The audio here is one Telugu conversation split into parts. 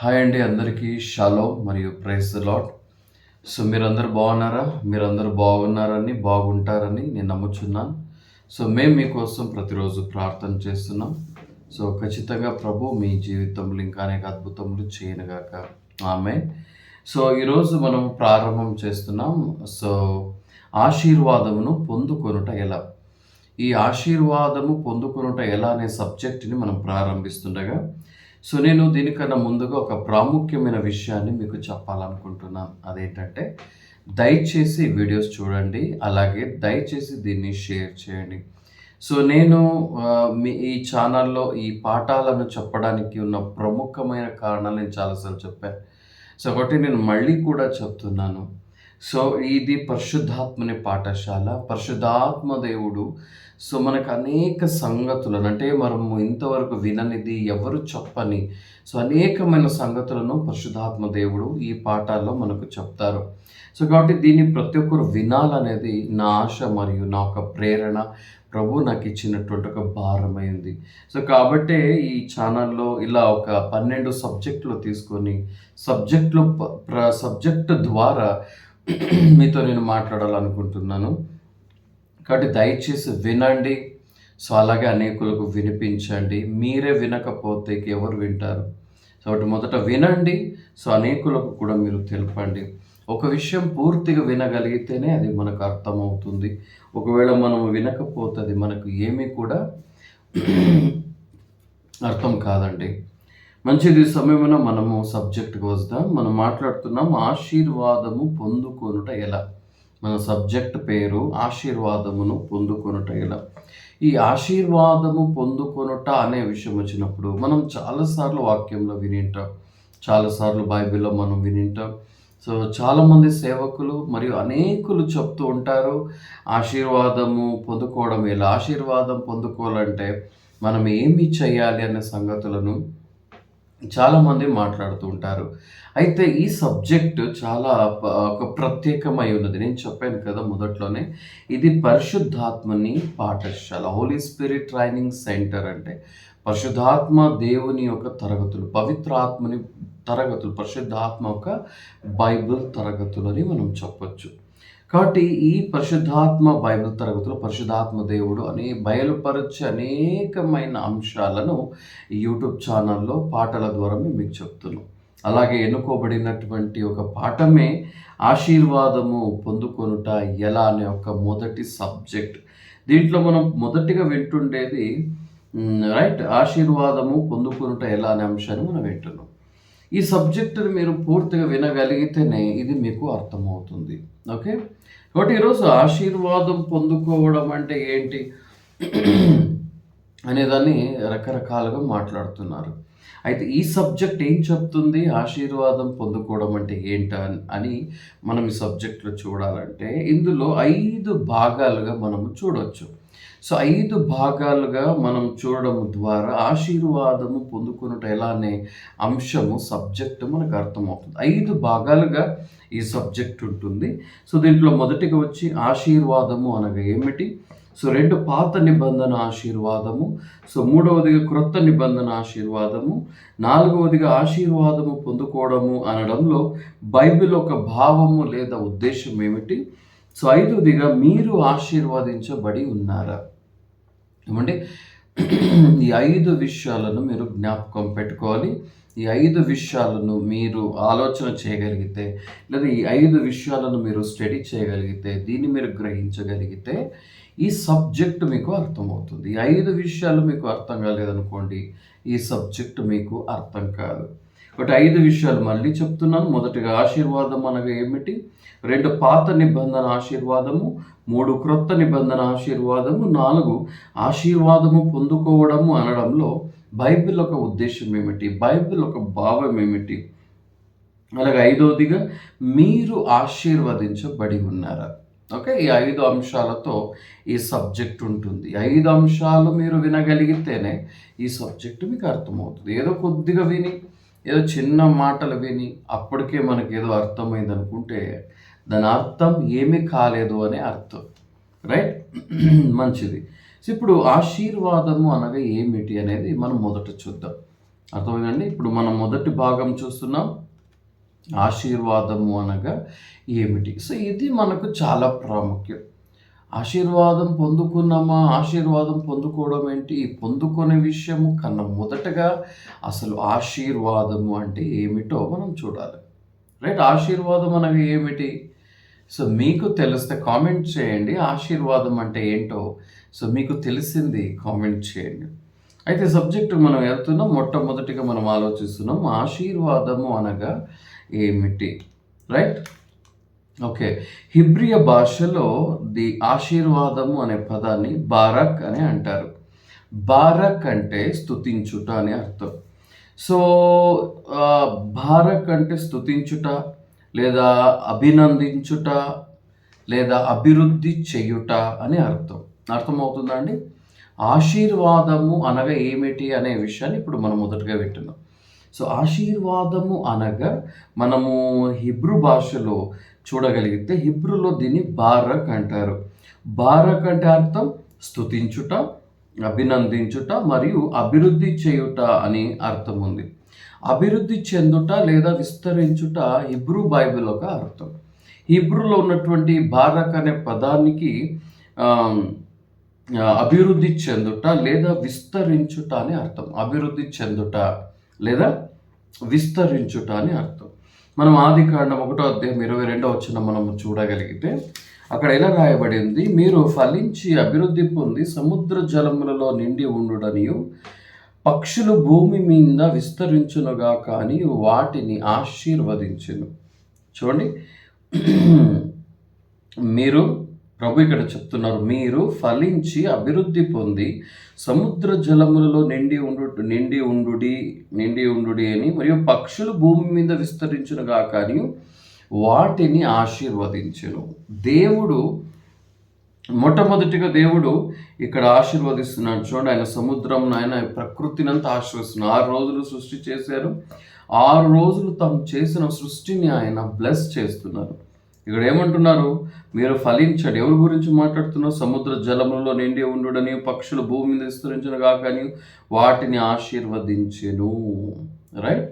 హాయ్ అండి అందరికీ. షాలో మరియు ప్రైస్ లాట్ సో మీరందరూ బాగున్నారా? మీరందరూ బాగున్నారని బాగుంటారని నేను నమ్ముచున్నాను. సో మేము మీకోసం ప్రతిరోజు ప్రార్థన చేస్తున్నాం. సో ఖచ్చితంగా ప్రభు మీ జీవితంలో ఇంకా అనేక అద్భుతములు చేయనుగాక. ఆమె సో ఈరోజు మనం ప్రారంభం చేస్తున్నాం. సో ఆశీర్వాదమును పొందుకొనుట ఎలా? ఈ ఆశీర్వాదము పొందుకొనుట ఎలా అనే సబ్జెక్ట్ని మనం ప్రారంభిస్తుండగా సో నేను దీనికన్నా ముందుగా ఒక ప్రాముఖ్యమైన విషయాన్ని మీకు చెప్పాలనుకుంటున్నాను అదేంటంటే దయచేసి వీడియోస్ చూడండి అలాగే దయచేసి దీన్ని షేర్ చేయండి. సో నేను మీ ఈ ఛానల్లో ఈ పాఠాలను చెప్పడానికి ఉన్న ప్రముఖమైన కారణాలు నేను చాలాసార్లు చెప్పాను. సో ఒకటి నేను మళ్ళీ కూడా చెప్తున్నాను. సో ఇది పరిశుద్ధాత్మని పాఠశాల పరిశుద్ధాత్మ దేవుడు. సో మనకు అనేక సంగతులను అంటే మనము ఇంతవరకు విననిది ఎవరు చెప్పని సో అనేకమైన సంగతులను పరిశుద్ధాత్మ దేవుడు ఈ పాఠాల్లో మనకు చెప్తారు. సో కాబట్టి దీన్ని ప్రతి ఒక్కరు వినాలనేది నా ఆశ మరియు నా ఒక ప్రేరణ. ప్రభు నాకు ఇచ్చినటువంటి ఒక భారమైంది. సో కాబట్టే ఈ ఛానల్లో ఇలా ఒక పన్నెండు సబ్జెక్టులు తీసుకొని సబ్జెక్టులు ప్ర సబ్జెక్టు ద్వారా మీతో నేను మాట్లాడాలనుకుంటున్నాను. కాబట్టి దయచేసి వినండి. సో అలాగే అనేకులకు వినిపించండి. మీరే వినకపోతే ఎవరు వింటారు? సో కాబట్టి మొదట వినండి. సో అనేకులకు కూడా మీరు తెలపండి. ఒక విషయం పూర్తిగా వినగలిగితేనే అది మనకు అర్థమవుతుంది. ఒకవేళ మనం వినకపోతే అది మనకు ఏమీ కూడా అర్థం కాదండి. మంచిది సమయమున మనము సబ్జెక్ట్కి వద్దాం మనం మాట్లాడుతున్నాం ఆశీర్వాదము పొందుకొనుట ఎలా? మన సబ్జెక్ట్ పేరు ఆశీర్వాదమును పొందుకొనుట ఎలా? ఈ ఆశీర్వాదము పొందుకొనుట అనే విషయం వచ్చినప్పుడు మనం చాలాసార్లు వాక్యంలో వినింటాం. చాలాసార్లు బైబిల్లో మనం వినింటాం. సో చాలామంది సేవకులు మరియు అనేకులు చెప్తూ ఉంటారు ఆశీర్వాదము పొందుకోవడం ఎలా? ఆశీర్వాదం పొందుకోవాలంటే మనం ఏమి చేయాలి అనే సంగతులను చాలామంది మాట్లాడుతూ ఉంటారు. అయితే ఈ సబ్జెక్ట్ చాలా ఒక ప్రత్యేకమై ఉన్నది. నేను చెప్పాను కదా మొదట్లోనే. ఇది పరిశుద్ధాత్మని పాఠశాల హోలీ స్పిరిట్ ట్రైనింగ్ సెంటర్ అంటే. పరిశుద్ధాత్మ దేవుని యొక్క తరగతులు పవిత్రాత్మని తరగతులు పరిశుద్ధాత్మ యొక్క బైబిల్ తరగతులు అని మనం చెప్పొచ్చు. కాబట్టి ఈ పరిశుద్ధాత్మ బైబిల్ తరగతులు పరిశుద్ధాత్మ దేవుడు అనే బయలుపరిచే అనేకమైన అంశాలను యూట్యూబ్ ఛానల్లో పాటల ద్వారా మేము మీకు చెప్తున్నాం. అలాగే ఎన్నుకోబడినటువంటి ఒక పాఠమే ఆశీర్వాదము పొందుకొనుట ఎలా అనే ఒక మొదటి సబ్జెక్ట్. దీంట్లో మనం మొదటిగా వింటుండేది రైట్ ఆశీర్వాదము పొందుకొనుట ఎలా అనే అంశాన్ని మనం వింటున్నాం. ఈ సబ్జెక్టును మీరు పూర్తిగా వినగలిగితేనే ఇది మీకు అర్థమవుతుంది. ఓకే? కాబట్టి ఈరోజు ఆశీర్వాదం పొందుకోవడం అంటే ఏంటి? అనేదాన్ని రకరకాలుగా మాట్లాడుతున్నారు. అయితే ఈ సబ్జెక్ట్ ఏం చెప్తుంది? ఆశీర్వాదం పొందుకోవడం అంటే ఏంట అని మనం ఈ సబ్జెక్ట్లో చూడాలంటే ఇందులో ఐదు భాగాలుగా మనము చూడవచ్చు సో ఐదు భాగాలుగా మనం చూడడం ద్వారా ఆశీర్వాదము పొందుకున్నట ఎలా అనే అంశము సబ్జెక్ట్ మనకు అర్థమవుతుంది. ఐదు భాగాలుగా ఈ సబ్జెక్ట్ ఉంటుంది. సో దీంట్లో మొదటిగా వచ్చి ఆశీర్వాదము అనగా ఏమిటి? సో రెండు పాత నిబంధన ఆశీర్వాదము. సో మూడవదిగా క్రొత్త నిబంధన ఆశీర్వాదము. నాలుగవదిగా ఆశీర్వాదము పొందుకోవడము అనడంలో బైబిల్ ఒక భావము లేదా ఉద్దేశం ఏమిటి? సో ఐదవదిగా మీరు ఆశీర్వాదించబడి ఉన్నారా? ఏమంటే ఈ ఐదు విషయాలను మీరు జ్ఞాపకం పెట్టుకోవాలి. ఈ ఐదు విషయాలను మీరు ఆలోచన చేయగలిగితే లేదా ఈ ఐదు విషయాలను మీరు స్టడీ చేయగలిగితే దీన్ని మీరు గ్రహించగలిగితే ఈ సబ్జెక్ట్ మీకు అర్థమవుతుంది. ఈ ఐదు విషయాలు మీకు అర్థం కాలేదనుకోండి ఈ సబ్జెక్ట్ మీకు అర్థం కాదు. ఒకటి ఐదు విషయాలు మళ్ళీ చెప్తున్నాను. మొదటిగా ఆశీర్వాదం అనగా ఏమిటి? రెండు పాత నిబంధన ఆశీర్వాదము మూడు క్రొత్త నిబంధన ఆశీర్వాదము నాలుగు ఆశీర్వాదము పొందుకోవడము అనడంలో బైబిల్ ఒక ఉద్దేశం ఏమిటి? బైబిల్ ఒక భావం ఏమిటి? అలాగే ఐదవదిగా మీరు ఆశీర్వదించబడి ఉన్నారా? ఓకే ఈ ఐదు అంశాలతో ఈ సబ్జెక్ట్ ఉంటుంది. ఐదు అంశాలు మీరు వినగలిగితేనే ఈ సబ్జెక్ట్ మీకు అర్థమవుతుంది. ఏదో కొద్దిగా విని ఏదో చిన్న మాటలు విని అప్పటికే మనకి ఏదో అర్థమైంది అనుకుంటే దాని అర్థం ఏమీ కాలేదు అనే అర్థం. రైట్? మంచిది. సో ఇప్పుడు ఆశీర్వాదము అనగా ఏమిటి అనేది మనం మొదట చూద్దాం. అర్థమైందండి? ఇప్పుడు మనం మొదటి భాగం చూస్తున్నాం. ఆశీర్వాదము అనగా ఏమిటి? సో ఇది మనకు చాలా ప్రాముఖ్యం. ఆశీర్వాదం పొందుకున్నామా? ఆశీర్వాదం పొందుకోవడం ఏంటి? పొందుకునే విషయము కన్నా మొదటగా అసలు ఆశీర్వాదము అంటే ఏమిటో మనం చూడాలి. రైట్? ఆశీర్వాదం అనగా ఏమిటి? సో మీకు తెలిస్తే కామెంట్ చేయండి. ఆశీర్వాదం అంటే ఏంటో? సో మీకు తెలిసింది కామెంట్ చేయండి. అయితే సబ్జెక్టు మనం వెళ్తున్నాం. మొట్టమొదటిగా మనం ఆలోచిస్తున్నాం. ఆశీర్వాదము అనగా ఏమిటి? రైట్? ఓకే. హిబ్రియ భాషలో ది ఆశీర్వాదము అనే పదాన్ని బారక్ అని అంటారు. బారక్ అంటే స్తుతించుట అని అర్థం. సో బారక్ అంటే స్తుతించుట లేదా అభినందించుట లేదా అభివృద్ధి చేయుట అని అర్థం. అర్థమవుతుందా అండి? ఆశీర్వాదము అనగా ఏమిటి అనే విషయాన్ని ఇప్పుడు మనం మొదటగా వింటున్నాం. సో ఆశీర్వాదము అనగా మనము హిబ్రూ భాషలో చూడగలిగితే హిబ్రూలో దీన్ని బారక్ అంటారు. బారక్ అంటే అర్థం స్థుతించుట అభినందించుట మరియు అభివృద్ధి చేయుట అని అర్థం ఉంది. అభివృద్ధి చెందుట లేదా విస్తరించుట హిబ్రూ బైబిల్ ఒక అర్థం. హిబ్రూలో ఉన్నటువంటి బారక్ అనే పదానికి అభివృద్ధి చెందుట లేదా విస్తరించుట అని అర్థం. అభివృద్ధి చెందుట. లేదా విస్తరించుట అని అర్థం. మనం ఆది కాండం ఒకటో అధ్యాయం ఇరవై రెండో వచ్చిన మనం చూడగలిగితే అక్కడ ఎలా రాయబడింది? మీరు ఫలించి అభివృద్ధి పొంది సముద్ర జలములలో నిండి ఉండుడనియు పక్షులు భూమి మీద విస్తరించునుగా కానీ వాటిని ఆశీర్వదించును. చూడండి. మీరు ప్రభు ఇక్కడ చెప్తున్నారు మీరు ఫలించి అభివృద్ధి పొంది సముద్ర జలములలో నిండి ఉండు నిండి ఉండుడి నిండి ఉండుడి అని మరియు పక్షులు భూమి మీద విస్తరించునుగా కానీ వాటిని ఆశీర్వదించను. దేవుడు మొట్టమొదటిగా దేవుడు ఇక్కడ ఆశీర్వదిస్తున్నాడు. చూడండి ఆయన సముద్రం ఆయన ప్రకృతిని అంతా ఆశీర్వదిస్తున్నాడు ఆరు రోజులు సృష్టి చేశారు. ఆరు రోజులు తాము చేసిన సృష్టిని ఆయన బ్లెస్ చేస్తున్నారు. ఇక్కడ ఏమంటున్నారు? మీరు ఫలించండి ఎవరి గురించి మాట్లాడుతున్నారు. సముద్ర జలములలో నిండి ఉండుడని పక్షులు భూమి మీద విస్తరించిన కాకని వాటిని ఆశీర్వదించెను. రైట్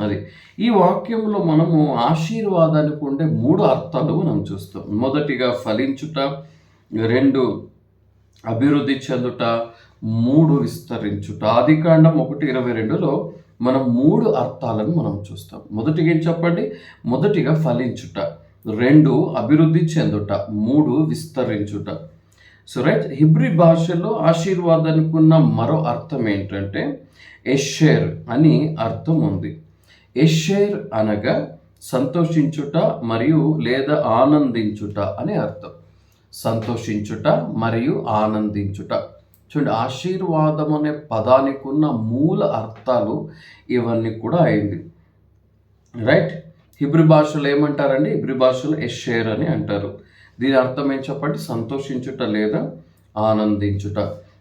అది. ఈ వాక్యంలో మనము ఆశీర్వాదానికి ఉండే మూడు అర్థాలు మనం చూస్తాం. మొదటిగా ఫలించుట రెండు అభివృద్ధి చెందుట మూడు విస్తరించుట. ఆదికాండం ఒకటి ఇరవై రెండులో మనం మూడు అర్థాలను మనం చూస్తాం. మొదటిగా ఏం చెప్పండి? మొదటిగా ఫలించుట. రెండు అభివృద్ధి చెందుట మూడు విస్తరించుట. సో రైట్ హిబ్రి భాషలో ఆశీర్వాదానికి ఉన్న మరో అర్థం ఏంటంటే ఎషేర్ అని అర్థం ఉంది. ఎషేర్ అనగా సంతోషించుట మరియు లేదా ఆనందించుట అని అర్థం. సంతోషించుట మరియు ఆనందించుట చూడండి ఆశీర్వాదం అనే పదానికి ఉన్న మూల అర్థాలు ఇవన్నీ కూడా అయింది. రైట్ హిబ్రి భాషలో ఏమంటారండి? హిబ్రి భాషలో ఎషేర్ అని అంటారు. దీని అర్థం ఏం చెప్పండి? సంతోషించుట లేదా ఆనందించుట.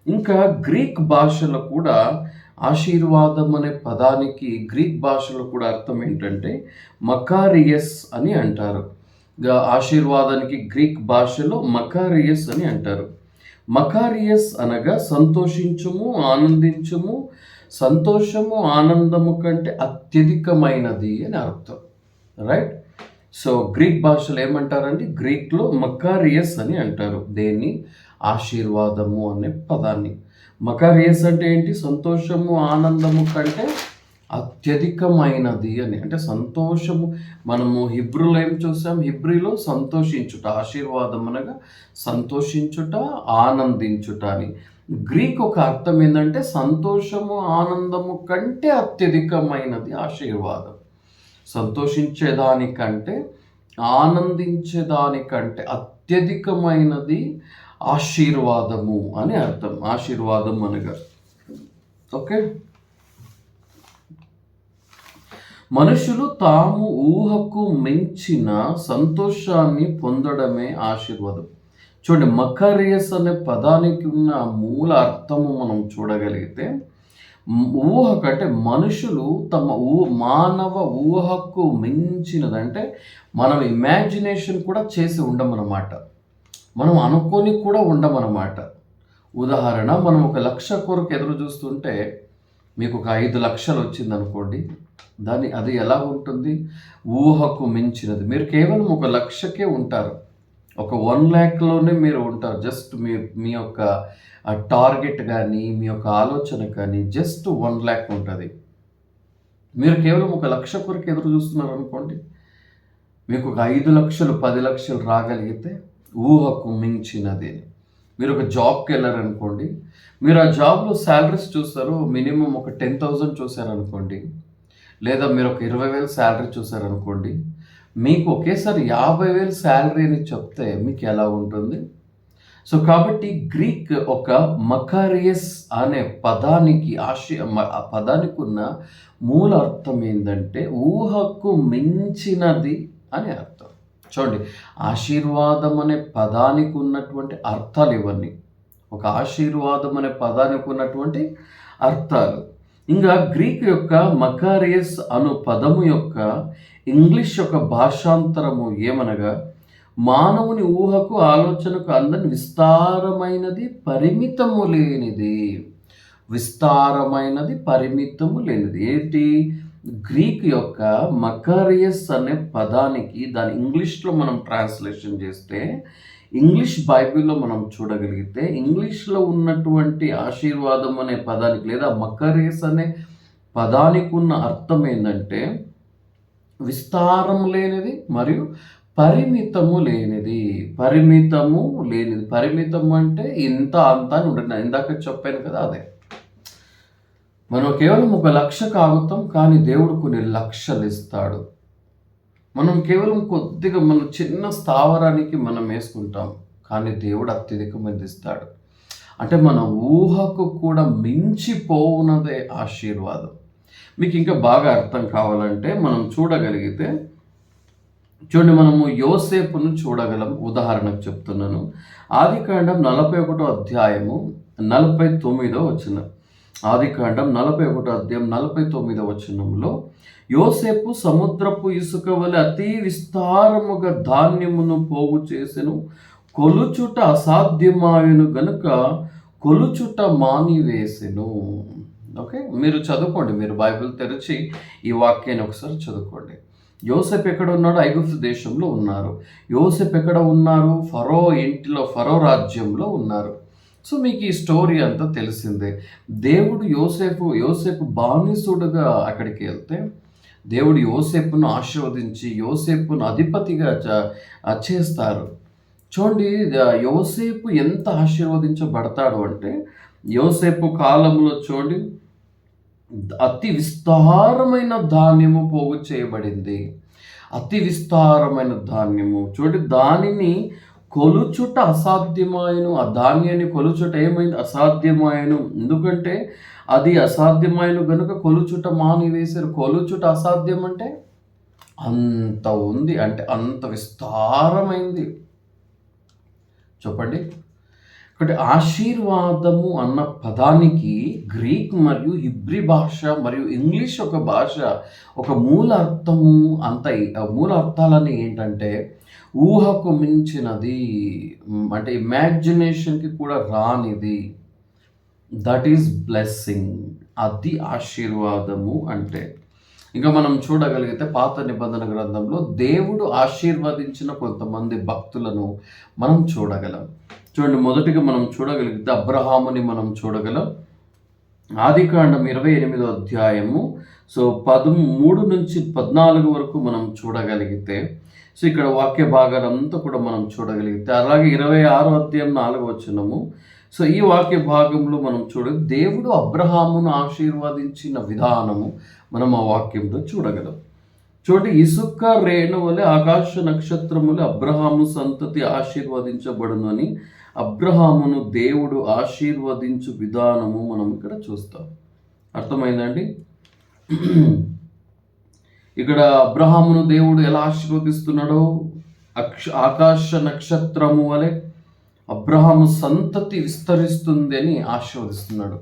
ఇంకా గ్రీక్ భాషలో కూడా ఆశీర్వాదం అనే పదానికి గ్రీక్ భాషలో కూడా అర్థం ఏంటంటే మకారియస్ అని అంటారు. ఆశీర్వాదానికి గ్రీక్ భాషలో మకారియస్ అని అంటారు. మకారియస్ అనగా సంతోషించుము ఆనందించము సంతోషము ఆనందము కంటే అత్యధికమైనది అని అర్థం. రైట్ సో గ్రీక్ భాషలో ఏమంటారండి? గ్రీక్లో మకారియస్ అని అంటారు. దేన్ని? ఆశీర్వాదము అనే పదాన్ని. మకారియస్ అంటే ఏంటి? సంతోషము ఆనందము కంటే అత్యధికమైనది అని. అంటే సంతోషము మనము హిబ్రూలో ఏం చూసాం? హిబ్రిలో సంతోషించుట ఆశీర్వాదం అనగా సంతోషించుట ఆనందించుట అని. గ్రీక్ ఒక అర్థం ఏంటంటే సంతోషము ఆనందము కంటే అత్యధికమైనది ఆశీర్వాదం. సంతోషించేదానికంటే ఆనందించేదానికంటే అత్యధికమైనది ఆశీర్వాదము అని అర్థం. ఆశీర్వాదం అనగా. ఓకే? మనుషులు తాము ఊహకు మించిన సంతోషాన్ని పొందడమే ఆశీర్వాదం. చూడండి మకరియస్ అనే పదానికి ఉన్న మూల అర్థము మనం చూడగలిగితే ఊహ కంటే మనుషులు తమ ఊ మానవ ఊహకు మించినదంటే మనం ఇమాజినేషన్ కూడా చేసి ఉండమన్నమాట. మనం అనుకొని కూడా ఉండమన్నమాట. ఉదాహరణ మనం ఒక లక్ష కొరకు ఎదురు చూస్తుంటే మీకు ఒక ఐదు లక్షలు వచ్చింది అనుకోండి దాని అది ఎలా ఉంటుంది? ఊహకు మించినది. మీరు కేవలం ఒక లక్షకే ఉంటారు. ఒక వన్ ల్యాక్లోనే మీరు ఉంటారు. జస్ట్ మీ మీ యొక్క టార్గెట్ కానీ మీ యొక్క ఆలోచన కానీ జస్ట్ వన్ ల్యాక్ ఉంటుంది. మీరు కేవలం ఒక లక్ష కొరకు ఎదురు చూస్తున్నారు అనుకోండి. మీకు ఒక ఐదు లక్షలు పది లక్షలు రాగలిగితే ఊహకు మించినది. మీరు ఒక జాబ్కి వెళ్ళారనుకోండి మీరు ఆ జాబ్లో శాలరీస్ చూస్తారు. మినిమం ఒక టెన్ థౌజండ్ చూసారనుకోండి లేదా మీరు ఒక ఇరవై వేలు శాలరీ చూసారనుకోండి మీకు ఒకేసారి యాభై వేలు శాలరీ అని చెప్తే మీకు ఎలా ఉంటుంది? సో కాబట్టి గ్రీక్ ఒక మకారియస్ అనే పదానికి ఆశ ఆ పదానికి ఉన్న మూల అర్థం ఏంటంటే ఊహకు మించినది అని అర్థం. చూడండి ఆశీర్వాదం అనే పదానికి ఉన్నటువంటి అర్థాలు ఇవన్నీ. ఒక ఆశీర్వాదం అనే పదానికి ఉన్నటువంటి అర్థాలు. ఇంకా గ్రీక్ యొక్క మకారియస్ అను పదము యొక్క ఇంగ్లీష్ యొక్క భాషాంతరము ఏమనగా మానవుని ఊహకు ఆలోచనకు అందని విస్తారమైనది పరిమితము లేనిది. విస్తారమైనది పరిమితము లేనిది. ఏంటి? గ్రీక్ యొక్క మకారియస్ అనే పదానికి దాని ఇంగ్లీష్లో మనం ట్రాన్స్లేషన్ చేస్తే ఇంగ్లీష్ బైబిల్లో మనం చూడగలిగితే ఇంగ్లీష్లో ఉన్నటువంటి ఆశీర్వాదం అనే పదానికి లేదా మకరేస్ అనే పదానికి ఉన్న అర్థం ఏంటంటే విస్తారం లేనిది మరియు పరిమితము లేనిది. పరిమితము లేనిది. పరిమితం అంటే ఇంత అంత అని ఉంటుంది ఇందాక చెప్పాను కదా అదే. మనం కేవలం ఒక లక్ష కాగుతాం కానీ దేవుడు కొన్ని లక్షలు ఇస్తాడు. మనం కేవలం కొద్దిగా మన చిన్న స్థావరానికి మనం వేసుకుంటాం కానీ దేవుడు అత్యధికమంది ఇస్తాడు అంటే మన ఊహకు కూడా మించిపోవునదే ఆశీర్వాదం. మీకు ఇంకా బాగా అర్థం కావాలంటే మనం చూడగలిగితే చూడండి మనము యోసేపును చూడగలం ఉదాహరణకు చెప్తున్నాను. ఆది కాండం నలభై ఒకటో అధ్యాయము నలభై తొమ్మిదో వచ్చిన ఆదికాండం నలభై ఒకటో అధ్యాయం నలభై తొమ్మిదో వచనంలో యోసేపు సముద్రపు ఇసుక వలె అతి విస్తారముగా ధాన్యమును పోగు చేసెను. కొలుచుట అసాధ్యమాయను గనుక కొలుచుట మానివేసెను. ఓకే? మీరు చదువుకోండి మీరు బైబిల్ తెరిచి ఈ వాక్యాన్ని ఒకసారి చదువుకోండి. యోసెఫ్ ఎక్కడ ఉన్నాడు? ఐగుప్తు దేశంలో ఉన్నారు. యోసెఫ్ ఎక్కడ ఉన్నారు? ఫరో ఇంటిలో ఫరో రాజ్యంలో ఉన్నారు. సో మీకు ఈ స్టోరీ అంతా తెలిసిందే. దేవుడు యోసేపు యోసేపు బానిసుడుగా అక్కడికి వెళ్తే దేవుడు యోసేపును ఆశీర్వదించి యోసేపును అధిపతిగా చేస్తారు. చూడండి యోసేపు ఎంత ఆశీర్వదించబడతాడు అంటే యోసేపు కాలంలో చూడండి అతి విస్తారమైన ధాన్యము పోగు చేయబడింది. అతి విస్తారమైన ధాన్యము. చూడండి దానిని కొలుచుట అసాధ్యమాయను. ఆ ధాన్యాన్ని కొలుచుట ఏమైంది? అసాధ్యమాయను. ఎందుకంటే అది అసాధ్యమాయను కనుక కొలుచుట మానివేశారు. కొలుచుట అసాధ్యం అంటే అంత ఉంది అంటే అంత విస్తారమైంది. చెప్పండి. ఒకటి ఆశీర్వాదము అన్న పదానికి గ్రీక్ మరియు హిబ్రి భాష మరియు ఇంగ్లీష్ ఒక భాష ఒక మూల అర్థము అంత మూల అర్థాలని ఏంటంటే ఊహకు మించినది అంటే ఇమాజినేషన్కి కూడా రానిది. దట్ ఈస్ బ్లెస్సింగ్ అది ఆశీర్వాదము అంటే. ఇంకా మనం చూడగలిగితే పాత నిబంధన గ్రంథంలో దేవుడు ఆశీర్వదించిన కొంతమంది భక్తులను మనం చూడగలం. చూడండి మొదటిగా మనం చూడగలిగితే అబ్రహాముని మనం చూడగలం. ఆదికాండం ఇరవై ఎనిమిదో అధ్యాయము. సో పదమూడు నుంచి పద్నాలుగు వరకు మనం చూడగలిగితే సో ఇక్కడ వాక్య భాగాలంతా కూడా మనం చూడగలిగితే అలాగే ఇరవై ఆరో అధ్యాయం నాలుగు వచ్చినము సో ఈ వాక్య భాగంలో మనం చూడ దేవుడు అబ్రహామును ఆశీర్వదించిన విధానము మనం ఆ వాక్యంలో చూడగలం. చూడండి ఇసుక రేణువులే ఆకాశ నక్షత్రములే అబ్రహాము సంతతి ఆశీర్వదించబడును అని అబ్రహామును దేవుడు ఆశీర్వదించు విధానము మనం ఇక్కడ చూస్తాం. అర్థమైందండి? ఇక్కడ అబ్రహామును దేవుడు ఎలా ఆశీర్వదిస్తున్నాడో? అక్ష ఆకాశ నక్షత్రము వలె అబ్రహాము సంతతి విస్తరిస్తుంది అని ఆశీర్వదిస్తున్నాడు.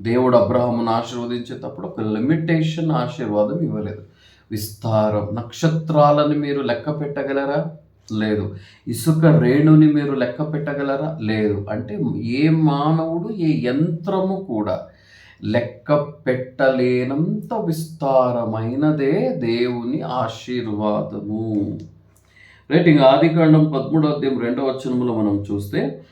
దేవుడు అబ్రహామును ఆశీర్వదించేటప్పుడు ఒక లిమిటేషన్ ఆశీర్వాదం ఇవ్వలేదు. విస్తారం నక్షత్రాలను మీరు లెక్క పెట్టగలరా? లేదు. ఇసుక రేణుని మీరు లెక్క పెట్టగలరా? లేదు. అంటే ఏ మానవుడు ఏ యంత్రము కూడా లెక్క పెట్టలేనంత విస్తారమైనదే దేవుని ఆశీర్వాదము. రేటింగ్ ఆదికాండం పదమూడో అధ్యాయం రెండవ వచనములో మనం చూస్తే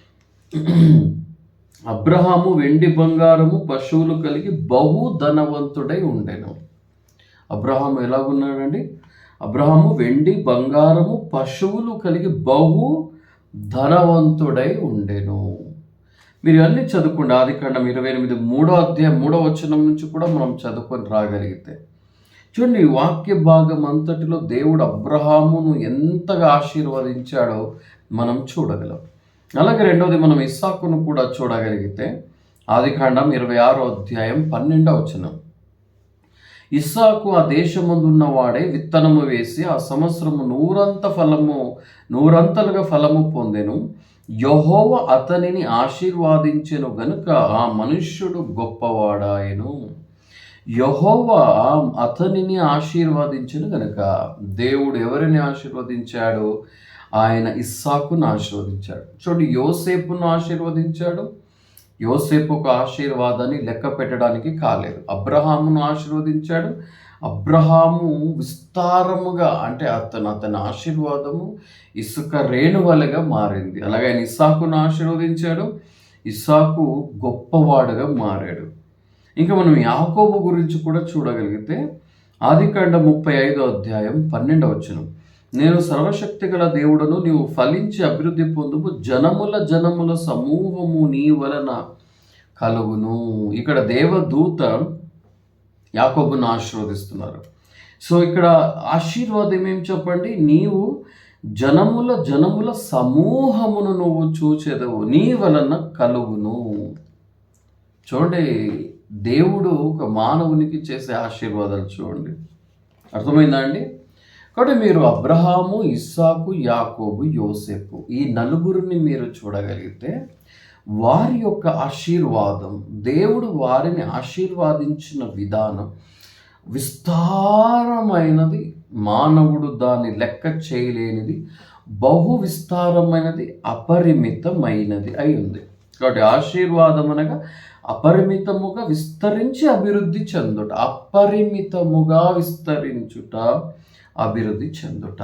అబ్రహాము వెండి బంగారము పశువులు కలిగి బహు ధనవంతుడై ఉండెను. అబ్రహాము ఎలాగున్నాడండి? అబ్రహాము వెండి బంగారము పశువులు కలిగి బహు ధనవంతుడై ఉండెను. మీరు అన్నీ చదువుకోండి. ఆది కాండం ఇరవై ఎనిమిది మూడో అధ్యాయం మూడో వచనం నుంచి కూడా మనం చదువుకొని రాగలిగితే. చూడండి వాక్య భాగం అంతటిలో దేవుడు అబ్రహామును ఎంతగా ఆశీర్వదించాడో మనం చూడగలం. అలాగే రెండవది మనం ఇస్సాకును కూడా చూడగలిగితే ఆది కాండం ఇరవై ఆరో అధ్యాయం పన్నెండవ వచనం. ఇస్సాకు ఆ దేశమందున్న వాడే విత్తనము వేసి ఆ సంవత్సరము నూరంత ఫలము నూరంతలుగా ఫలము పొందెను. యహోవ అతనిని ఆశీర్వాదించెను గనుక ఆ మనుష్యుడు గొప్పవాడాయను. యహోవ అతనిని ఆశీర్వదించను గనుక దేవుడు ఎవరిని ఆశీర్వదించాడు? ఆయన ఇస్సాకును ఆశీర్వదించాడు. చూడండి యోసేపును ఆశీర్వదించాడు యోసేపు ఒక ఆశీర్వాదాన్ని లెక్క పెట్టడానికి కాలేదు. అబ్రహామును ఆశీర్వదించాడు. అబ్రహాము విస్తారముగా అంటే అతను అతని ఆశీర్వాదము ఇసుక రేణువలగా మారింది. అలాగే ఆయన ఇసాకును ఆశీర్వదించాడు. ఇస్సాకు గొప్పవాడుగా మారాడు. ఇంకా మనం యాకోబు గురించి కూడా చూడగలిగితే ఆదికాండ ముప్పై ఐదో అధ్యాయం పన్నెండవ వచనం. నేను సర్వశక్తి గల దేవుడను నీవు ఫలించి అభివృద్ధి పొందుము. జనముల జనముల సమూహము నీ వలన కలుగును. ఇక్కడ దేవదూత యాకోబును ఆశీర్వదిస్తున్నారు. సో ఇక్కడ ఆశీర్వాదం ఏం చెప్పండి? నీవు జనముల జనముల సమూహమును నువ్వు చూచెదవు. నీ వలన కలుగును. చూడండి దేవుడు ఒక మానవునికి చేసే ఆశీర్వాదాలు చూడండి. అర్థమైందా అండి? కాబట్టి మీరు అబ్రహాము ఇస్సాకు యాకోబు యోసేపు ఈ నలుగురిని మీరు చూడగలిగితే వారి యొక్క ఆశీర్వాదం దేవుడు వారిని ఆశీర్వాదించిన విధానం విస్తారమైనది. మానవుడు దాన్ని లెక్క చేయలేనిది బహు విస్తారమైనది అపరిమితమైనది అయి ఉంది. కాబట్టి ఆశీర్వాదం అనగా అపరిమితముగా విస్తరించి అభివృద్ధి చెందుట అపరిమితముగా విస్తరించుట. అభివృద్ధి చెందుట.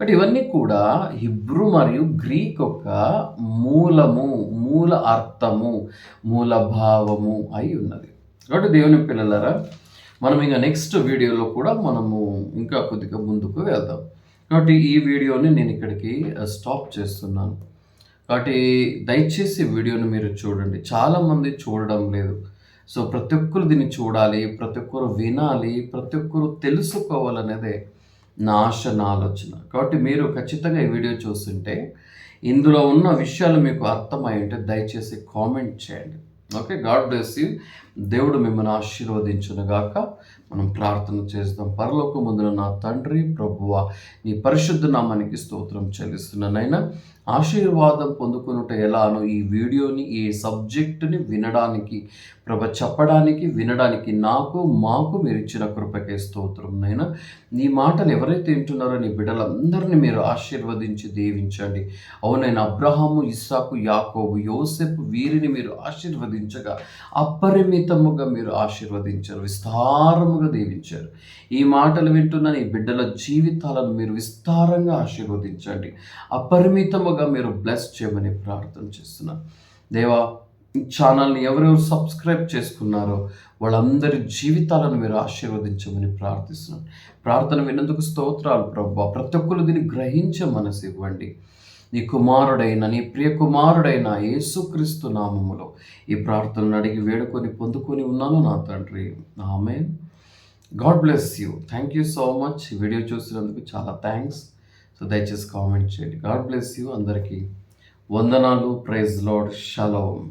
బట్ ఇవన్నీ కూడా హిబ్రూ మరియు గ్రీక్ యొక్క మూలము మూల అర్థము మూల భావము అయి ఉన్నది. కాబట్టి దేవుని పిల్లలరా మనం ఇంకా నెక్స్ట్ వీడియోలో కూడా మనము ఇంకా కొద్దిగా ముందుకు వెళ్దాం. కాబట్టి ఈ వీడియోని నేను ఇక్కడికి uh, స్టాప్ చేస్తున్నాను. కాబట్టి దయచేసి వీడియోని మీరు చూడండి. చాలామంది చూడడం లేదు. సో ప్రతి ఒక్కరు దీన్ని చూడాలి ప్రతి ఒక్కరు వినాలి ప్రతి ఒక్కరు తెలుసుకోవాలనేదే. నా ఆశ నా ఆలోచన కాబట్టి మీరు ఖచ్చితంగా ఈ వీడియో చూస్తుంటే ఇందులో ఉన్న విషయాలు మీకు అర్థమై ఉంటే దయచేసి కామెంట్ చేయండి. ఓకే? God bless you. దేవుడు మిమ్మల్ని ఆశీర్వదించునుగాక. మనం ప్రార్థన చేద్దాం పరలోక ముందున నా తండ్రి ప్రభువ నీ పరిశుద్ధ నామానికి స్తోత్రం చెల్లిస్తున్నానైనా ఆశీర్వాదం పొందుకునుట ఎలానో ఈ వీడియోని ఈ సబ్జెక్టుని వినడానికి ప్రభ చెప్పడానికి వినడానికి నాకు మాకు మీరు ఇచ్చిన కృపకే స్తోత్రం నైనా నీ మాటలు ఎవరైతే వింటున్నారో నీ బిడ్డలందరినీ మీరు ఆశీర్వదించి దీవించండి. అవునైనా అబ్రహాము ఇస్సాకు యాకోబు యోసెఫ్ వీరిని మీరు ఆశీర్వదించగా అపరిమితముగా మీరు ఆశీర్వదించారు విస్తారముగా దీవించారు. ఈ మాటలు వింటున్న నీ బిడ్డల జీవితాలను మీరు విస్తారంగా ఆశీర్వదించండి. అపరిమితముగా మీరు బ్లెస్ చేయమని ప్రార్థన చేస్తున్నాను దేవా ఛానల్ని ఎవరెవరు సబ్స్క్రైబ్ చేసుకున్నారో వాళ్ళందరి జీవితాలను మీరు ఆశీర్వదించమని ప్రార్థిస్తున్నాను ప్రార్థన విన్నందుకు స్తోత్రాలు ప్రభు. ప్రతి ఒక్కరు దీన్ని గ్రహించే మనసు ఇవ్వండి. నీ కుమారుడైన నీ ప్రియ కుమారుడైన యేసుక్రీస్తు నామములో ఈ ప్రార్థనను అడిగి వేడుకొని పొందుకొని ఉన్నాను నా తండ్రి. ఆమె God bless you. Thank you so much. Video చూసినందుకు చాలా థ్యాంక్స్. సో దయచేసి కామెంట్ చేయండి. God bless you. అందరికీ వందనాలు. Praise Lord shalom.